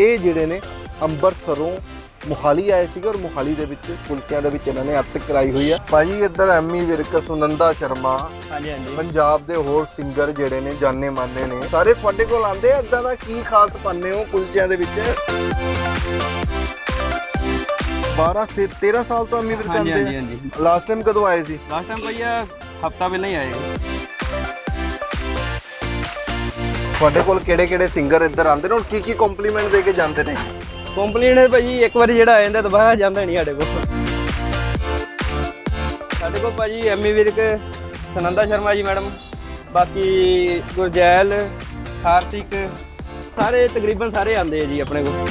ਇਹ ਜਿਹੜੇ ਨੇ ਅੰਬਰਸਰੋਂ ਮੁਹਾਲੀ ਆਏ ਸੀਗੇ ਔਰ ਮੁਹਾਲੀ ਦੇ ਵਿੱਚ ਕੁਲਚਿਆਂ ਦੇ ਵਿੱਚ ਇਹਨਾਂ ਨੇ ਅੱਤ ਕਰਾਈ ਹੋਈ ਆ। ਭਾਜੀ ਇੱਧਰ ਐਮੀ ਵਿਰਕ ਸੁਨੰਦਾ ਸ਼ਰਮਾ ਹਾਂਜੀ ਹਾਂਜੀ। ਪੰਜਾਬ ਦੇ ਹੋਰ ਸਿੰਗਰ ਜਿਹੜੇ ਨੇ ਜਾਣੇ ਮਾਨੇ ਨੇ ਸਾਰੇ ਤੁਹਾਡੇ ਕੋਲ ਆਂਦੇ ਆ? ਇਦਾਂ ਦਾ ਕੀ ਖਾਸ ਪਾਉਂਦੇ ਹੋ ਕੁਲਚਿਆਂ ਦੇ ਵਿੱਚ? 12 ਸੇ 13 ਸਾਲ ਤੋਂ ਐਮੀ ਵਿਰਕ ਹਾਂਜੀ ਆਂਦੇ ਹਾਂਜੀ ਹਾਂਜੀ। ਲਾਸਟ ਟਾਈਮ ਕਦੋਂ ਆਏ ਸੀ? ਲਾਸਟ ਟਾਈਮ ਭਈਆ ਹਫਤਾ ਪਹਿਲਾਂ ਹੀ ਆਏ ਤੁਹਾਡੇ ਕੋਲ ਕਿਹੜੇ ਕਿਹੜੇ ਸਿੰਗਰ ਇੱਧਰ ਆਂਦੇ ਨੇ? ਔਰ ਕੀ ਕੀ ਕੰਪਲੀਮੈਂਟ ਦੇ ਕੇ ਜਾਂਦੇ ਨੇ? ਕੰਪਲੀਟ ਹੈ ਭਾਜੀ ਇੱਕ ਵਾਰੀ ਜਿਹੜਾ ਆ ਜਾਂਦਾ ਦੁਬਾਰਾ ਜਾਂਦਾ ਨਹੀਂ ਸਾਡੇ ਕੋਲ। ਸਾਡੇ ਕੋਲ ਭਾਜੀ ਐਮੀ ਵਿਰਕ ਸੁਨੰਦਾ ਸ਼ਰਮਾ ਜੀ ਮੈਡਮ ਬਾਕੀ ਗੁਰਜੈਲ ਕਾਰਤਿਕ ਸਾਰੇ ਤਕਰੀਬਨ ਸਾਰੇ ਆਉਂਦੇ ਆ ਜੀ ਆਪਣੇ ਕੋਲ।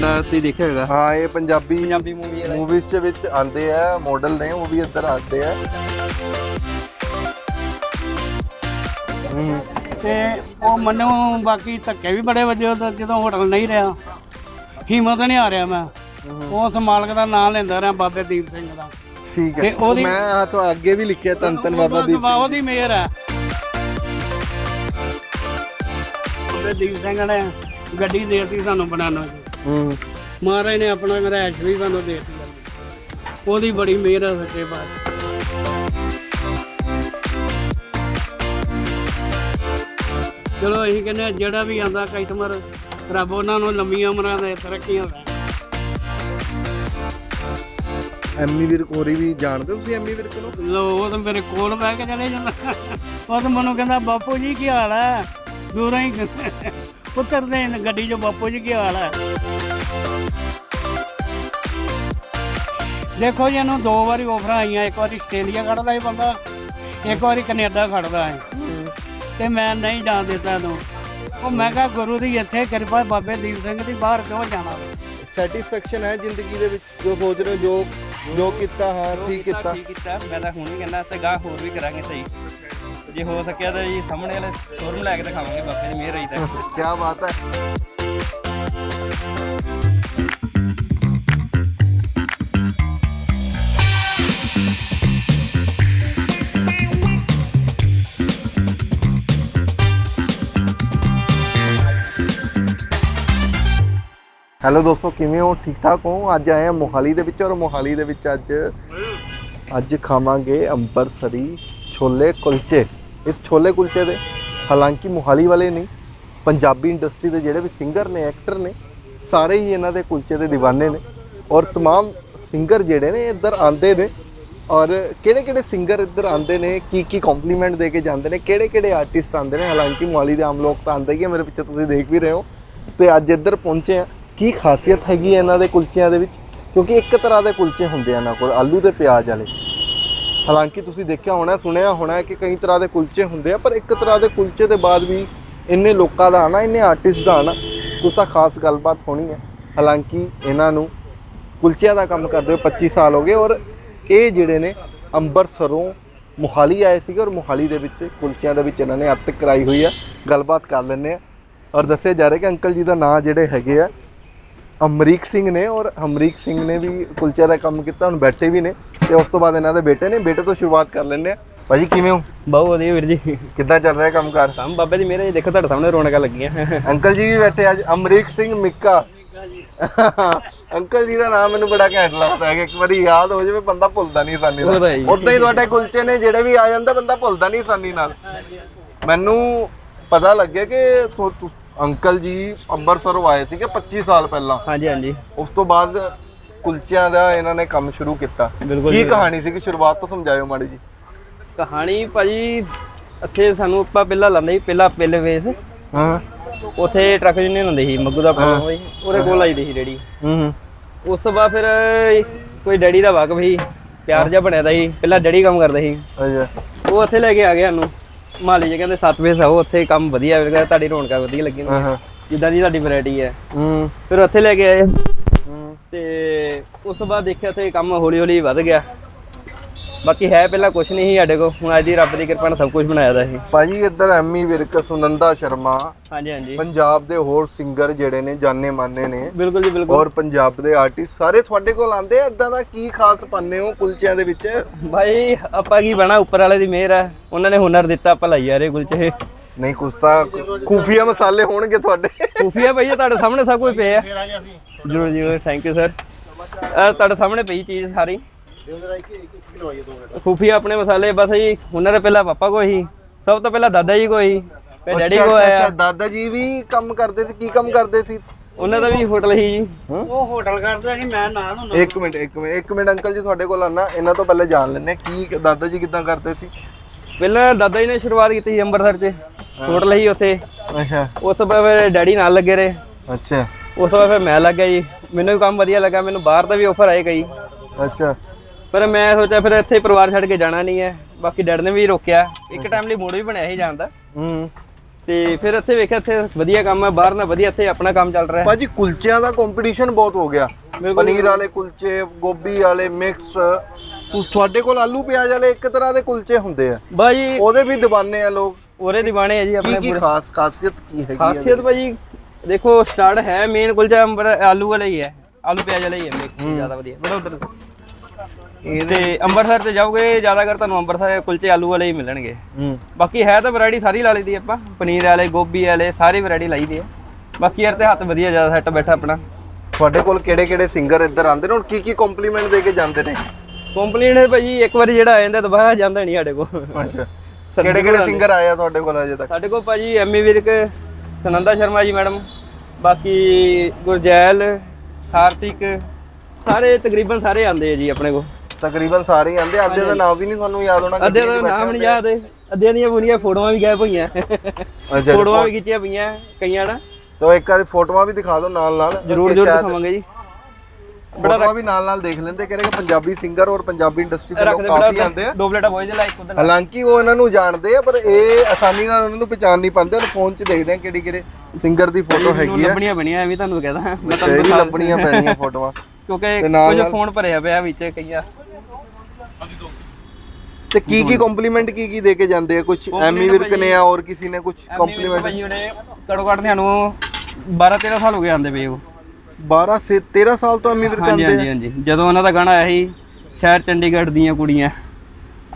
ਨਾ ਤੁਸੀਂ ਦੇਖਿਆ ਹੋਗਾ ਹਾਂ ਇਹ ਪੰਜਾਬੀ ਪੰਜਾਬੀ ਮੂਵੀ ਵਾਲਾ। ਮੂਵੀਜ਼ ਦੇ ਵਿੱਚ ਆਂਦੇ ਆ ਮਾਡਲ ਨੇ ਉਹ ਵੀ ਇੱਧਰ ਆਉਂਦੇ ਆ। ਤੇ ਉਹ ਮੈਨੂੰ ਬਾਕੀ ਧੱਕੇ ਵੀ ਬੜੇ ਵੱਜੇ ਉਦੋਂ ਜਦੋਂ ਹੋਟਲ ਨਹੀਂ ਰਿਹਾ। ਹਿੰਮਤ ਨਹੀਂ ਆ ਰਿਹਾ ਮੈਂ। ਉਸ ਮਾਲਕ ਦਾ ਨਾਮ ਲੈਂਦਾ ਰਿਹਾ ਬਾਬੇ ਦੀਪ ਸਿੰਘ ਦਾ। ਠੀਕ ਹੈ। ਤੇ ਉਹਦੀ- ਮੈਂ ਆ ਤੋਂ ਅੱਗੇ ਵੀ ਲਿਖਿਆ ਤਨ ਤਨ ਬਾਬਾ ਦੀਪ ਬਸ ਉਹਦੀ ਮਿਹਰ ਹੈ। ਬਾਬੇ ਦੀਪ ਸਿੰਘ ਨੇ ਗੱਡੀ ਦੇਤੀ ਸਾਨੂੰ ਬਣਾਉਣ ਦੀ ਹੂੰ। ਮਹਾਰਾਜ ਨੇ ਆਪਣਾ ਰਹਿਸ਼ ਵੀ ਸਾਨੂੰ ਦੇਤੀ। ਉਹਦੀ ਬੜੀ ਮਿਹਰ ਹੈ ਸੱਚੇ ਬਾਤ ਚਲੋ ਅਸੀਂ ਕਹਿੰਦੇ ਹਾਂ ਜਿਹੜਾ ਵੀ ਆਂਦਾ ਕਸਟਮਰ ਰੱਬ ਉਹਨਾਂ ਨੂੰ ਲੰਮੀਆਂ ਉਮਰਾਂ ਦੇ ਤਰੱਕੀਆਂ ਦੇ। ਐਮੀ ਵੀਰ ਕੋਰੀ ਵੀ ਜਾਣਦੇ ਹੋ ਤੁਸੀਂ ਐਮੀ ਵੀਰ ਨੂੰ ਲੋ ਉਹ ਤਾਂ ਮੇਰੇ ਕੋਲ ਬਹਿ ਕੇ ਚਲੇ ਜਾਂਦਾ। ਉਹ ਤਾਂ ਮੈਨੂੰ ਕਹਿੰਦਾ ਬਾਪੂ ਜੀ ਕੀ ਹਾਲ ਹੈ? ਦੂਰੋਂ ਹੀ ਉਤਰਦੇ ਨੇ ਗੱਡੀ 'ਚੋਂ ਬਾਪੂ ਜੀ ਕੀ ਹਾਲ ਹੈ? ਦੇਖੋ ਜੀ ਇਹਨੂੰ ਦੋ ਵਾਰੀ ਆਫਰਾਂ ਆਈਆਂ ਇੱਕ ਵਾਰੀ ਆਸਟ੍ਰੇਲੀਆ ਕੱਢਦਾ ਇਹ ਬੰਦਾ ਇੱਕ ਵਾਰੀ ਕੈਨੇਡਾ ਕੱਢਦਾ ਹੈ ਤੇ ਮੈਂ ਨਹੀਂ ਜਾਣ ਦਿੱਤਾ ਇਹਨੂੰ ਉਹ ਮੈਂ ਕਿਹਾ ਗੁਰੂ ਦੀ ਇੱਥੇ ਕਿਰਪਾ ਬਾਬੇ ਦੀਪ ਸਿੰਘ ਦੀ ਬਾਹਰ ਕਿਉਂ ਜਾਣਾ ਸੈਟੀਸਫੈਕਸ਼ਨ ਹੈ ਜ਼ਿੰਦਗੀ ਦੇ ਵਿੱਚ ਜੋ ਸੋਚ ਰਹੇ ਹੋ ਜੋ ਜੋ ਕੀਤਾ ਹਾਂ ਠੀਕ ਕੀਤਾ ਠੀਕ ਕੀਤਾ ਮੈਂ ਤਾਂ ਹੁਣ ਵੀ ਕਹਿੰਦਾ ਤੇ ਗਾਹ ਹੋਰ ਵੀ ਕਰਾਂਗੇ ਸਹੀ। ਜੇ ਹੋ ਸਕਿਆ ਤਾਂ ਜੀ ਸਾਹਮਣੇ ਵਾਲੇ ਸ਼ੋਰੂਮ ਲੈ ਕੇ ਦਿਖਾਵਾਂਗੇ ਬਾਬੇ ਦੀ ਮਿਹਰ ਰਹੀ ਤਾਂ। ਕੀ ਬਾਤ ਹੈ। ਹੈਲੋ ਦੋਸਤੋ, ਕਿਵੇਂ ਹੋ? ਠੀਕ ਠਾਕ ਹੋ? ਅੱਜ ਆਏ ਹਾਂ ਮੋਹਾਲੀ ਦੇ ਵਿੱਚ ਔਰ ਮੋਹਾਲੀ ਦੇ ਵਿੱਚ ਅੱਜ ਅੱਜ ਖਾਵਾਂਗੇ ਅੰਬਰਸਰੀ ਛੋਲੇ ਕੁਲਚੇ। ਇਸ ਛੋਲੇ ਕੁਲਚੇ ਦੇ ਹਾਲਾਂਕਿ ਮੋਹਾਲੀ ਵਾਲੇ ਨਹੀਂ, ਪੰਜਾਬੀ ਇੰਡਸਟਰੀ ਦੇ ਜਿਹੜੇ ਵੀ ਸਿੰਗਰ ਨੇ ਐਕਟਰ ਨੇ, ਸਾਰੇ ਹੀ ਇਹਨਾਂ ਦੇ ਕੁਲਚੇ ਦੇ دیਵਾਨੇ ਨੇ। ਔਰ ਤਮਾਮ ਸਿੰਗਰ ਜਿਹੜੇ ਨੇ, ਇੱਧਰ ਆਂਦੇ ਨੇ। ਔਰ ਕਿਹੜੇ ਕਿਹੜੇ ਸਿੰਗਰ ਇੱਧਰ ਆਂਦੇ ਨੇ ਕੀ ਕੀ ਕੰਪਲੀਮੈਂਟ ਦੇ ਕੇ ਜਾਂਦੇ ਨੇ ਕਿਹੜੇ ਕਿਹੜੇ ਆਰਟਿਸਟ ਆਂਦੇ ਨੇ? ਹਾਲਾਂਕਿ ਮੋਹਾਲੀ ਦੇ ਆਮ ਲੋਕ ਤਾਂ ਆਂਦੇ ਹੀ ਆ, ਮੇਰੇ ਪਿੱਛੇ ਤੁਸੀਂ ਦੇਖ ਵੀ ਰਹੇ ਹੋ। ਤੇ ਅੱਜ ਇੱਧਰ ਪਹੁੰਚੇ ਆ। ਕੀ ਖਾਸੀਅਤ ਹੈਗੀ ਹੈ ਇਹਨਾਂ ਦੇ ਕੁਲਚਿਆਂ ਦੇ ਵਿੱਚ? ਕਿਉਂਕਿ ਇੱਕ ਤਰ੍ਹਾਂ ਦੇ ਕੁਲਚੇ ਹੁੰਦੇ ਆ ਇਹਨਾਂ ਕੋਲ, ਆਲੂ ਤੇ ਪਿਆਜ਼ ਵਾਲੇ। ਹਾਲਾਂਕਿ ਤੁਸੀਂ ਦੇਖਿਆ ਹੋਣਾ, ਸੁਣਿਆ ਹੋਣਾ ਕਿ ਕਈ ਤਰ੍ਹਾਂ ਦੇ ਕੁਲਚੇ ਹੁੰਦੇ ਆ, ਪਰ ਇੱਕ ਤਰ੍ਹਾਂ ਦੇ ਕੁਲਚੇ ਦੇ ਬਾਅਦ ਵੀ ਇੰਨੇ ਲੋਕਾਂ ਦਾ ਆਣਾ, ਇੰਨੇ ਆਰਟਿਸਟ ਦਾ ਆਣਾ ਕੁਝ ਤਾਂ ਖਾਸ ਗੱਲਬਾਤ ਹੋਣੀ ਹੈ। ਹਾਲਾਂਕਿ ਇਹਨਾਂ ਨੂੰ ਕੁਲਚਿਆਂ ਦਾ ਕੰਮ ਕਰਦੇ ਹੋਏ 25 ਸਾਲ ਹੋ ਗਏ ਔਰ ਇਹ ਜਿਹੜੇ ਨੇ ਅੰਬਰਸਰੋਂ ਮੁਹਾਲੀ ਆਏ ਸੀਗੇ ਔਰ ਮੁਹਾਲੀ ਦੇ ਵਿੱਚ, ਕੁਲਚਿਆਂ ਦੇ ਵਿੱਚ ਇਹਨਾਂ ਨੇ ਅੱਤ ਕਰਾਈ ਹੋਈ ਆ। ਗੱਲਬਾਤ ਕਰ ਲੈਂਦੇ ਆ। ਔਰ ਦੱਸਿਆ ਜਾ ਰਿਹਾ ਕਿ ਅੰਕਲ ਜੀ ਦਾ ਨਾਂ ਜਿਹੜੇ ਹੈਗੇ ਆ ਅਮਰੀਕ ਸਿੰਘ ਨੇ ਔਰ ਅਮਰੀਕ ਸਿੰਘ ਨੇ ਵੀ ਕੁਲਚੇ ਦਾ ਕੰਮ ਕੀਤਾ ਹੁਣ ਬੈਠੇ ਵੀ ਨੇ ਤੇ ਉਸ ਤੋਂ ਬਾਅਦ ਇਹਨਾਂ ਦੇ ਬੇਟੇ ਨੇ ਬੇਟੇ ਤੋਂ ਸ਼ੁਰੂਆਤ ਕਰ ਲੈਂਦੇ ਆ ਭਾਜੀ ਕਿਵੇਂ ਹੋ? ਬਹੁਤ ਵਧੀਆ ਵੀਰ ਜੀ। ਕਿੱਦਾਂ ਚੱਲ ਰਿਹਾ ਕੰਮਕਾਰ? ਕੰਮ ਬਾਬੇ ਦੀ ਮਿਹਰ ਹੈ ਜੀ, ਦੇਖੋ ਤੁਹਾਡੇ ਸਾਹਮਣੇ ਰੌਣਕਾਂ ਲੱਗੀਆਂ। ਅੰਕਲ ਜੀ ਵੀ ਬੈਠੇ ਅੱਜ ਅਮਰੀਕ ਸਿੰਘ ਮਿੱਕਾ। ਅੰਕਲ ਜੀ ਦਾ ਨਾਮ ਮੈਨੂੰ ਬੜਾ ਘੈਂਟ ਲੱਗਦਾ ਹੈ ਕਿ ਇੱਕ ਵਾਰੀ ਯਾਦ ਹੋ ਜਾਵੇ ਬੰਦਾ ਭੁੱਲਦਾ ਨਹੀਂ ਆਸਾਨੀ ਨਾਲ। ਉਦਾਂ ਹੀ ਤੁਹਾਡੇ ਕੁਲਚੇ ਨੇ ਜਿਹੜੇ ਵੀ ਆ ਜਾਂਦਾ ਬੰਦਾ ਭੁੱਲਦਾ ਨਹੀਂ ਆਸਾਨੀ ਨਾਲ। ਮੈਨੂੰ ਪਤਾ ਲੱਗਿਆ ਕਿ ਅੰਕਲ ਜੀ ਅੰਮ੍ਰਿਤਸਰੋਂ ਆਏ ਸੀਗੇ 25 ਸਾਲ ਪਹਿਲਾਂ। ਹਾਂਜੀ ਹਾਂਜੀ। ਉਸ ਤੋਂ ਬਾਅਦ ਕੁਲਚਿਆਂ ਦਾ ਇਹਨਾਂ ਨੇ ਕੰਮ ਸ਼ੁਰੂ ਕੀਤਾ। ਬਿਲਕੁਲ ਕੀ ਜੀ। ਕਹਾਣੀ ਸੀ ਕਿ ਸ਼ੁਰੂਆਤ ਤੋਂ ਸਮਝਾਇਓ ਮਾੜੀ ਜੀ। ਕਹਾਣੀ ਭਾਜੀ ਇੱਥੇ ਸਾਨੂੰ ਆਪਾਂ ਪਹਿਲਾਂ ਲਾਉਂਦੇ ਸੀ ਪਹਿਲਾਂ ਪਹਿਲੇ ਵੇਸ। ਹਾਂ। ਉੱਥੇ ਟਰੱਕ ਜਿੰਨੇ ਹੁੰਦੇ ਸੀ ਮੱਗੂ ਦਾ ਪਾਣਾ ਹੋਈ ਉਹਦੇ ਕੋਲ ਆਈਦੀ ਸੀ ਡੈਡੀ। ਹੂੰ ਹੂੰ। ਉਸ ਤੋਂ ਬਾਅਦ ਫਿਰ ਕੋਈ ਡੈਡੀ ਦਾ ਵਾਕਫ ਸੀ ਪਿਆਰ ਜਿਹਾ ਬਣਿਆ ਦਾ ਸੀ ਪਹਿਲਾਂ ਡੈਡੀ ਕੰਮ ਕਰਦਾ ਸੀ। ਅੱਛਾ। ਉਹ ਉੱਥੇ ਲੈ ਕੇ ਆ ਗਿਆ ਸਾਨੂੰ। ਮਾਲੀ ਜੀ ਕਹਿੰਦੇ 7 ਵਜੇ ਆਓ ਉੱਥੇ ਕੰਮ ਵਧੀਆ ਵੀ ਤੁਹਾਡੀ ਰੌਣਕਾਂ ਵਧੀਆ ਲੱਗੀਆਂ ਹਾਂ ਜਿੱਦਾਂ ਦੀ ਤੁਹਾਡੀ ਵੈਰਾਈਟੀ ਹੈ। ਹੂੰ। ਫਿਰ ਉੱਥੇ ਲੈ ਕੇ ਆਏ। ਹੂੰ। ਤੇ ਉਸ ਤੋਂ ਬਾਅਦ ਦੇਖਿਆ ਤੇ ਕੰਮ ਹੌਲੀ ਹੌਲੀ ਵੱਧ ਗਿਆ। ਬਾਕੀ ਹੈ ਪਹਿਲਾਂ ਕੁਝ ਨਹੀਂ ਸੀ ਸਾਡੇ ਕੋਲ। ਹੁਣ ਅੱਜ ਦੀ ਰੱਬ ਦੀ ਕਿਰਪਾ ਨਾਲ ਸਭ ਕੁਝ ਬਣਾਇਆ ਦਾ ਸੀ। ਭਾਜੀ ਇੱਧਰ ਐਮੀ ਵਿਰਕ ਸੁਨੰਦਾ ਸ਼ਰਮਾ ਹਾਂਜੀ ਹਾਂਜੀ। ਪੰਜਾਬ ਦੇ ਹੋਰ ਸਿੰਗਰ ਜਿਹੜੇ ਨੇ ਜਾਣੇ ਮਾਨੇ ਨੇ। ਬਿਲਕੁਲ ਜੀ ਬਿਲਕੁਲ। ਔਰ ਪੰਜਾਬ ਦੇ ਆਰਟਿਸਟ ਸਾਰੇ ਤੁਹਾਡੇ ਕੋਲ ਆਂਦੇ ਆ? ਇਦਾਂ ਦਾ ਕੀ ਖਾਸ ਪਾਉਂਦੇ ਹੋ ਕੁਲਚਿਆਂ ਦੇ ਵਿੱਚ? ਭਾਈ ਆਪਾਂ ਕੀ ਬਣਾ ਉੱਪਰ ਵਾਲੇ ਦੀ ਮਿਹਰ ਹੈ ਉਹਨਾਂ ਨੇ ਹੁਨਰ ਦਿੱਤਾ ਆਪਾਂ ਲਈ ਜਾ ਰਹੇ ਕੁਲਚੇ। ਨਹੀਂ ਕੁਛ ਤਾਂ ਖੂਫੀਆ ਮਸਾਲੇ ਹੋਣਗੇ ਤੁਹਾਡੇ। ਖੂਫੀਆ ਭਾਈ ਇਹ ਤੁਹਾਡੇ ਸਾਹਮਣੇ ਸਭ ਕੁਝ ਪਿਆ। ਜਰੂਰ ਜਰੂਰ। ਥੈਂਕ ਯੂ ਸਰ ਤੁਹਾਡੇ ਸਾਹਮਣੇ ਪਈ ਚੀਜ਼ ਸਾਰੀ। ਖੂਫੀਆ ਆਪਣੇ ਮਸਾਲੇ ਬਸ ਜੀ ਉਹਨਾਂ ਦੇ ਪਹਿਲਾਂ ਪਾਪਾ ਕੋ ਹੀ ਸਭ ਤੋਂ ਪਹਿਲਾਂ ਦਾਦਾ ਜੀ ਕੋ ਹੀ ਫਿਰ ਡੈਡੀ ਕੋ ਆਇਆ। ਅੱਛਾ, ਦਾਦਾ ਜੀ ਵੀ ਕੰਮ ਕਰਦੇ ਸੀ ਕੀ ਕੰਮ ਕਰਦੇ ਸੀ? ਉਹਨਾਂ ਦਾ ਵੀ ਹੋਟਲ ਹੀ ਜੀ। ਉਹ ਹੋਟਲ ਕਰਦਾ ਸੀ ਮੈਂ ਨਾਲ ਹੁੰਦਾ ਇੱਕ ਮਿੰਟ ਇੱਕ ਮਿੰਟ ਇੱਕ ਮਿੰਟ ਅੰਕਲ ਜੀ ਤੁਹਾਡੇ ਕੋਲ ਆਣਾ ਇਹਨਾਂ ਤੋਂ ਪਹਿਲੇ ਜਾਣ ਲੈਣੇ ਕੀ ਦਾਦਾ ਜੀ ਕਿਦਾਂ ਕਰਦੇ ਸੀ? ਪਹਿਲਾਂ ਦਾਦਾ ਜੀ ਨੇ ਸ਼ੁਰੂਆਤ ਕੀਤੀ ਸੀ ਅੰਮ੍ਰਿਤਸਰ 'ਚ ਹੋਟਲ ਹੀ ਉੱਥੇ। ਅੱਛਾ। ਉਸ ਤੋਂ ਬਾਅਦ ਫਿਰ ਡੈਡੀ ਨਾਲ ਲੱਗੇ ਰਹੇ। ਅੱਛਾ। ਉਸ ਤੋਂ ਬਾਅਦ ਫਿਰ ਮੈਂ ਲੱਗ ਗਿਆ ਜੀ ਮੈਨੂੰ ਵੀ ਕੰਮ ਵਧੀਆ ਲੱਗਾ ਮੈਨੂੰ ਬਾਹਰ ਦਾ ਵੀ ਆਫਰ ਆਏ ਕਈ। ਅੱਛਾ। ਪਰ ਮੈਂ ਸੋਚਿਆ ਫਿਰ ਇੱਥੇ ਪਰਿਵਾਰ ਛੱਡ ਕੇ ਜਾਣਾ ਨਹੀਂ ਹੈ। ਬਾਕੀ ਡੈਡ ਨੇ ਵੀ ਰੋਕਿਆ। ਇੱਕ ਟਾਈਮ ਲਈ ਮੂਡ ਵੀ ਬਣਿਆ ਸੀ ਜਾਣ ਦਾ। ਹੂੰ। ਤੇ ਫਿਰ ਇੱਥੇ ਵੇਖਿਆ ਇੱਥੇ ਵਧੀਆ ਕੰਮ ਹੈ ਬਾਹਰ ਨਾਲ ਵਧੀਆ ਇੱਥੇ ਆਪਣਾ ਕੰਮ ਚੱਲ ਰਿਹਾ ਹੈ। ਭਾਜੀ ਕੁਲਚਿਆਂ ਦਾ ਕੰਪੀਟੀਸ਼ਨ ਬਹੁਤ ਹੋ ਗਿਆ। ਪਨੀਰ ਵਾਲੇ ਕੁਲਚੇ ਗੋਭੀ ਵਾਲੇ ਮਿਕਸ ਤੁਸੀਂ ਤੁਹਾਡੇ ਕੋਲ ਆਲੂ ਪਿਆਜ਼ ਵਾਲੇ ਇੱਕ ਤਰ੍ਹਾਂ ਦੇ ਕੁਲਚੇ ਹੁੰਦੇ ਆ? ਬਾਜੀ ਉਹਦੇ ਵੀ ਦੀਵਾਨੇ ਆ ਲੋਕ? ਉਹਰੇ ਦੀਵਾਨੇ ਹੈ ਜੀ ਕੀ ਆਪਣੇ ਕੀ ਖਾਸ ਖਾਸੀਅਤ ਕੀ ਹੈਗੀ ਆ ਖਾਸੀਅਤ ਭਾਜੀ ਦੇਖੋ ਸਟਾਰਟ ਹੈ ਮੇਨ ਕੁਲਚਾ ਅੰਬਰ ਆਲੂ ਵਾਲਾ ਹੀ ਹੈ। ਆਲੂ ਪਿਆਜ਼ ਵਾਲਾ ਹੀ ਹੈ ਮਿਕਸ ਜ਼ਿਆਦਾ ਵਧੀਆ। ਬੜਾ ਉਧਰ। ਤੇ ਅੰਮ੍ਰਿਤਸਰ ਤੇ ਜਾਓਗੇ ਜ਼ਿਆਦਾਤਰ ਤੁਹਾਨੂੰ ਅੰਮ੍ਰਿਤਸਰ ਕੁਲਚੇ ਆਲੂ ਵਾਲੇ ਹੀ ਮਿਲਣਗੇ। ਹੂੰ। ਬਾਕੀ ਹੈ ਤਾਂ ਵੈਰਾਈਟੀ ਸਾਰੀ ਲਾ ਲਈਦੀ ਆਪਾਂ ਪਨੀਰ ਵਾਲੇ ਗੋਭੀ ਵਾਲੇ ਸਾਰੀ ਵੈਰਾਈਟੀ ਲਾਈਦੀ ਹੈ। ਬਾਕੀ ਯਾਰ ਤੇ ਹੱਥ ਵਧੀਆ ਜ਼ਿਆਦਾ ਸੈੱਟ ਬੈਠਾ ਆਪਣਾ। ਤੁਹਾਡੇ ਕੋਲ ਕਿਹੜੇ ਕਿਹੜੇ ਸਿੰਗਰ ਇੱਧਰ ਆਉਂਦੇ ਨੇ? ਹੁਣ ਕੀ ਕੀ ਕੰਪਲੀਮੈਂਟ ਦੇ ਕੇ ਜਾਂਦੇ ਨੇ? ਕੰਪਲੀਟ ਹੈ ਭਾਜੀ ਇੱਕ ਵਾਰੀ ਜਿਹੜਾ ਆ ਜਾਂਦਾ ਦੁਬਾਰਾ ਜਾਂਦਾ ਨਹੀਂ ਸਾਡੇ ਕੋਲ। ਅੱਛਾ। ਕਿਹੜੇ ਕਿਹੜੇ ਸਿੰਗਰ ਆਏ ਆ ਤੁਹਾਡੇ ਕੋਲ ਅਜੇ ਤੱਕ? ਸਾਡੇ ਕੋਲ ਭਾਜੀ ਐਮੀ ਵਿਰਕ ਸੁਨੰਦਾ ਸ਼ਰਮਾ ਜੀ ਮੈਡਮ ਬਾਕੀ ਗੁਰਜੈਲ ਸਾਰਥਿਕ ਸਾਰੇ ਤਕਰੀਬਨ ਸਾਰੇ ਆਉਂਦੇ ਆ ਜੀ ਆਪਣੇ ਕੋਲ। ਤਕਰੀਬਨ ਸਾਰੇ ਹੀ ਆਉਂਦੇ ਅੱਧੇ ਦਾ ਨਾਮ ਵੀ ਨਹੀਂ ਤੁਹਾਨੂੰ ਯਾਦ ਹੋਣਾ ਅੱਧੇ ਦਾ ਨਾਮ ਨਹੀਂ ਯਾਦ ਅੱਧੇ ਦੀਆਂ ਬੁਣੀਆਂ ਫੋਟੋਆਂ ਵੀ ਗਾਇਬ ਹੋਈਆਂ। ਅੱਛਾ ਫੋਟੋਆਂ ਵੀ ਖਿੱਚੀਆਂ ਪਈਆਂ ਕਈਆਂ ਨਾ। ਤੋ ਇੱਕ ਆਦੀ ਫੋਟੋਆਂ ਵੀ ਦਿਖਾ ਦਿਓ ਨਾਲ ਨਾਲ। ਜਰੂਰ ਜਰੂਰ ਦਿਖਾਵਾਂਗੇ ਜੀ। ਬੜਾ ਵੀ ਨਾਲ ਨਾਲ ਦੇਖ ਲੈਂਦੇ ਕਹਿੰਦੇ ਪੰਜਾਬੀ ਸਿੰਗਰ ਔਰ ਪੰਜਾਬੀ ਇੰਡਸਟਰੀ ਦੇ ਲੋਕ ਕਾਫੀ ਆਉਂਦੇ ਆ। ਦੋ ਪਲੇਟਾਂ ਬੋਝ ਦੇ ਲਾਈਕ ਉਧਰ ਹਾਲਾਂਕਿ ਉਹ ਇਹਨਾਂ ਨੂੰ ਜਾਣਦੇ ਆ ਪਰ ਇਹ ਆਸਾਨੀ ਨਾਲ ਉਹਨਾਂ ਨੂੰ ਪਛਾਣ ਨਹੀਂ ਪਾਉਂਦੇ ਉਹ ਫੋਨ 'ਚ ਦੇਖਦੇ ਆ ਕਿਹੜੀ ਕਿਹੜੇ ਸਿੰਗਰ ਦੀ ਫੋਟੋ ਹੈਗੀ ਆ। ਲੱਭਣੀਆਂ ਬਣੀਆਂ ਐਵੇਂ ਤੁਹਾਨੂੰ ਕਹਦਾ। ਮੈਂ ਵੀ ਲੱਭਣੀਆਂ ਪੈਣੀਆਂ ਫੋਟੋਆਂ। ਕਿਉਂਕਿ ਕੁਝ ਫੋਨ ਭਰਿਆ ਪਿਆ ਵਿੱਚ ਕਈਆਂ। ਤੇ ਕੀ ਕੀ ਕੰਪਲੀਮੈਂਟ ਕੀ ਕੀ ਦੇ ਕੇ ਜਾਂਦੇ ਆ? ਕੁਝ ਐਮੀ ਵਿਰਕ ਨੇ ਆ ਔਰ ਕਿਸੇ ਨੇ ਕੁਝ ਕੰਪਲੀਮੈਂਟ ਭਾਈ ਉਹਨੇ ਕੜੋ ਕੜ ਤੁਹਾਨੂੰ 12 13 ਸਾਲ ਹੋ ਗਏ ਆਂਦੇ ਪਏ ਉਹ। 12 ਸੇ 13 ਸਾਲ ਤੋਂ ਐਮੀ ਵਿਰਕ ਹਾਂਜੀ ਆਉਂਦੇ ਹਾਂਜੀ ਹਾਂਜੀ। ਜਦੋਂ ਉਹਨਾਂ ਦਾ ਗਾਣਾ ਆਇਆ ਸੀ ਸ਼ਹਿਰ ਚੰਡੀਗੜ੍ਹ ਦੀਆਂ ਕੁੜੀਆਂ